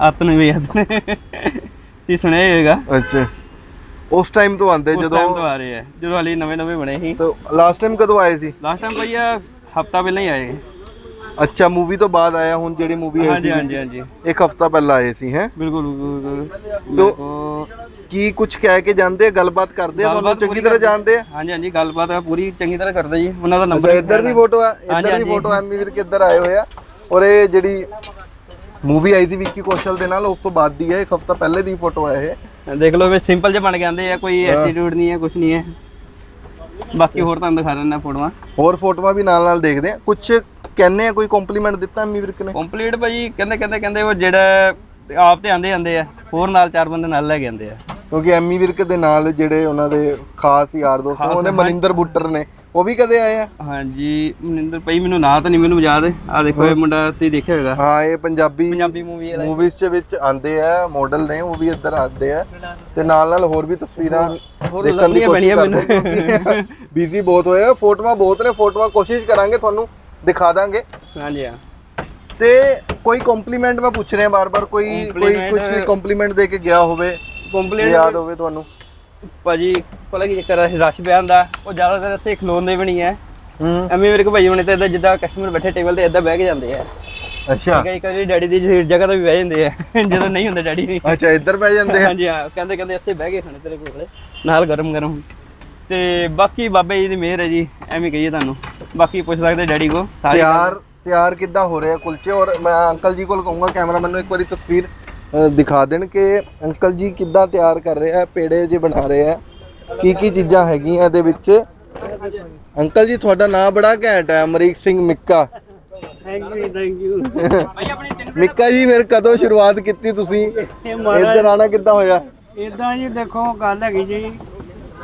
ਆਤਨ ਵੇਦ ਨੇ ਕੀ ਸੁਣਿਆ ਹੀ ਹੋਵੇਗਾ ਆ ਅੱਛਾ। ਉਸ ਟਾਈਮ ਤੋਂ ਆਉਂਦੇ ਉਸ ਟਾਈਮ ਤੋਂ ਆ ਰਹੇ ਆ। ਜਦੋਂ ਹਾਲੇ ਨਵੇਂ ਨਵੇਂ ਬਣੇ ਸੀ। ਤਾਂ ਲਾਸਟ ਟਾਈਮ ਕਦੋਂ ਆਏ ਸੀ? ਲਾਸਟ ਟਾਈਮ ਭਾਈ ਆ ਹਫਤਾ ਪਹਿਲਾਂ ਹੀ ਆਏ। ਅੱਛਾ ਮੂਵੀ ਤੋਂ ਬਾਅਦ ਆਇਆ ਹੁਣ ਜਿਹੜੀ ਮੂਵੀ ਹੈ ਹਾਂਜੀ ਹਾਂਜੀ ਹਾਂਜੀ ਇੱਕ ਹਫਤਾ ਪਹਿਲਾਂ ਆਏ ਸੀ ਹੈ ਬਿਲਕੁਲ ਬਿਲਕੁਲ ਤੋ- ਤੋ ਕੀ ਕੁਝ ਕਹਿ ਕੇ ਜਾਂਦੇ ਆ ਗੱਲਬਾਤ ਕਰਦੇ ਆ ਤੁਹਾਨੂੰ ਗੱਲਬਾਤ ਚੰਗੀ ਪੂਰੀ ਤਰ੍ਹਾਂ ਜਾਣਦੇ ਆ ਹਾਂਜੀ ਹਾਂਜੀ ਗੱਲਬਾਤ ਆ ਪੂਰੀ ਚੰਗੀ ਤਰ੍ਹਾਂ ਕਰਦੇ ਜੀ ਉਹਨਾਂ ਦਾ ਅੱਛਾ ਨੰਬਰ ਇੱਧਰ ਦੀ ਫੋਟੋ ਆ ਇੱਧਰ ਦੀ ਹਾਂਜੀ। ਫੋਟੋ ਐਮੀ ਵੀਰ ਕਿੱਧਰ ਆਏ ਹੋਏ ਆ ਔਰ ਇਹ ਜਿਹੜੀ ਮੂਵੀ ਆਈ ਸੀ ਵਿੱਕੀ ਕੌਸ਼ਲ ਦੇ ਨਾਲ ਉਸ ਤੋਂ ਬਾਅਦ ਦੀ ਹੈ ਇੱਕ ਹਫਤਾ ਪਹਿਲੇ ਦੀ ਫੋਟੋ ਹੈ ਇਹ ਦੇਖ ਲਓ ਵੀ ਸਿੰਪਲ ਜਿਹਾ ਬਣ ਕੇ ਆਂਦੇ ਆ ਕੋਈ ਐਟੀਟਿਊਡ ਨਹੀਂ ਹੈ ਕੁਝ ਨਹੀਂ ਹੈ ਬਾਕੀ ਹੋਰ ਤੁਹਾਨੂੰ ਦਿਖਾ ਦਿੰਦਾ ਫੋਟੋਆਂ ਹੋਰ ਫੋਟੋਆਂ ਵੀ ਨਾਲ ਨਾਲ ਦੇਖਦੇ ਆ ਕੁਝ ਕਹਿੰਨੇ ਆ ਕੋਈ ਕੰਪਲੀਮੈਂਟ ਦਿੱਤਾ ਐਮੀ ਵਿਰਕ ਨੇ ਕੰਪਲੀਟ ਭਾਜੀ ਕਹਿੰਦੇ ਕਹਿੰਦੇ ਕਹਿੰਦੇ ਉਹ ਜਿਹੜਾ ਆਪ ਤੇ ਆਂਦੇ ਆਂਦੇ ਆ। ਹੋਰ ਨਾਲ ਚਾਰ ਬੰਦੇ ਨਾਲ ਲੈ ਕੇ ਆਂਦੇ ਆ। ਕਿਉਂਕਿ ਐਮੀ ਵਿਰਕ ਦੇ ਨਾਲ ਜਿਹੜੇ ਉਹਨਾਂ ਦੇ ਖਾਸ ਯਾਰ ਦੋਸਤ ਉਹਨੇ ਮਨਿੰਦਰ ਬੁੱਟਰ ਨੇ ਉਹ ਵੀ ਕਦੇ ਆਏ ਆ? ਹਾਂਜੀ ਮਨਿੰਦਰ ਭਾਈ ਮੈਨੂੰ ਨਾਂ ਤਾਂ ਨਹੀਂ ਮੈਨੂੰ ਯਾਦ ਆ ਦੇਖੋ ਇਹ ਮੁੰਡਾ ਤੁਸੀਂ ਦੇਖਿਆ ਹੋਵੇਗਾ ਹਾਂ ਇਹ ਪੰਜਾਬੀ ਪੰਜਾਬੀ ਮੂਵੀ ਵਾਲਾ ਮੂਵੀਜ਼ ਦੇ ਵਿੱਚ ਆਉਂਦੇ ਆ ਮਾਡਲ ਨੇ ਉਹ ਵੀ ਇੱਧਰ ਆਉਂਦੇ ਆ। ਤੇ ਨਾਲ ਨਾਲ ਹੋਰ ਵੀ ਤਸਵੀਰਾਂ ਦੇਖਣ ਦੀ ਕੋਸ਼ਿਸ਼ ਕਰਦੇ ਬੀਜ਼ੀ ਬਹੁਤ ਹੋਏ ਆ ਫੋਟੋਆਂ ਬਹੁਤ ਨੇ ਫੋਟੋਆਂ ਕੋਸ਼ਿਸ਼ ਕਰਾਂਗੇ ਤੁਹਾਨੂੰ। ਦਿਖਾ ਦਾਂਗੇ। ਹਾਂਜੀ ਹਾਂ। ਤੇ ਕੋਈ ਕੰਪਲੀਮੈਂਟ ਮੈਂ ਪੁੱਛ ਰਿਹਾ ਬਾਰ-ਬਾਰ ਕੋਈ ਕੋਈ ਕੁਝ ਕੰਪਲੀਮੈਂਟ ਦੇ ਕੇ ਗਿਆ ਹੋਵੇ ਕੰਪਲੀਟ ਯਾਦ ਹੋਵੇ ਤੁਹਾਨੂੰ? ਭਾਜੀ ਪਤਾ ਕੀ ਚੱਕਰ ਹੈ ਰਸ਼ ਪਿਆ ਹੁੰਦਾ ਉਹ ਜ਼ਿਆਦਾਤਰ ਇੱਥੇ ਖਲੋਂਦੇ ਵੀ ਨਹੀਂ ਹੈ। ਐਵੇਂ ਮੇਰੇ ਕੋ ਭਾਈ ਹੁਣੇ ਤਾਂ ਏਦਾਂ ਜਿੱਦਾਂ ਕਸਟਮਰ ਬੈਠੇ ਟੇਬਲ ਤੇ ਏਦਾਂ ਬਹਿ ਕੇ ਜਾਂਦੇ ਆ। ਅੱਛਾ। ਕਈ ਕਈ ਡੈਡੀ ਦੀ ਜਗ੍ਹਾ ਤੇ ਵੀ ਬਹਿ ਜਾਂਦੇ ਆ ਜਦੋਂ ਨਹੀਂ ਹੁੰਦੇ ਡੈਡੀ ਦੀ। ਅੱਛਾ ਇੱਧਰ ਬਹਿ ਜਾਂਦੇ ਆ। ਹਾਂਜੀ ਹਾਂ ਕਹਿੰਦੇ ਕਹਿੰਦੇ ਇੱਥੇ ਬਹਿ ਕੇ ਖਾਣੇ ਤੇਰੇ ਕੋਲ। ਨਾਲ ਗਰਮ ਗਰਮ ਤੇ ਬਾਕੀ ਬਾਬੇ ਜੀ ਦੀ ਮਿਹਰ ਹੈ ਜੀ ਐਵੇਂ ਕਹੀਏ ਤੁਹਾਨੂੰ। ਬਾਕੀ ਪੁੱਛ ਸਕਦੇ ਡੈਡੀ ਕੋ ਸਾਰੇ ਤਿਆਰ ਤਿਆਰ ਕਿੱਦਾਂ ਹੋ ਰਿਹਾ ਕੁਲਚੇ? ਔਰ ਮੈਂ ਅੰਕਲ ਜੀ ਕੋਲ ਕਹੂੰਗਾ ਕੈਮਰਾ ਮੈਨੂੰ ਇੱਕ ਵਾਰੀ ਤਸਵੀਰ ਦਿਖਾ ਦੇਣ ਕਿ ਅੰਕਲ ਜੀ ਕਿੱਦਾਂ ਤਿਆਰ ਕਰ ਰਹੇ ਆ ਪੇੜੇ ਜੇ ਬਣਾ ਰਹੇ ਆ ਕੀ ਕੀ ਚੀਜ਼ਾਂ ਹੈਗੀਆਂ ਇਹਦੇ ਵਿੱਚ? ਅੰਕਲ ਜੀ ਤੁਹਾਡਾ ਨਾਮ ਬੜਾ ਘੈਂਟ ਹੈ Amrik Singh Mika. Thank you thank you ਭਾਈ ਆਪਣੀ ਤਿੰਨ ਮਿੱਕਾ ਜੀ ਫਿਰ ਕਦੋਂ ਸ਼ੁਰੂਆਤ ਕੀਤੀ ਤੁਸੀਂ? ਇੱਧਰ ਆਣਾ ਕਿੱਦਾਂ ਹੋਇਆ? ਇਦਾਂ ਜੀ ਦੇਖੋ ਗੱਲ ਹੈਗੀ ਜੀ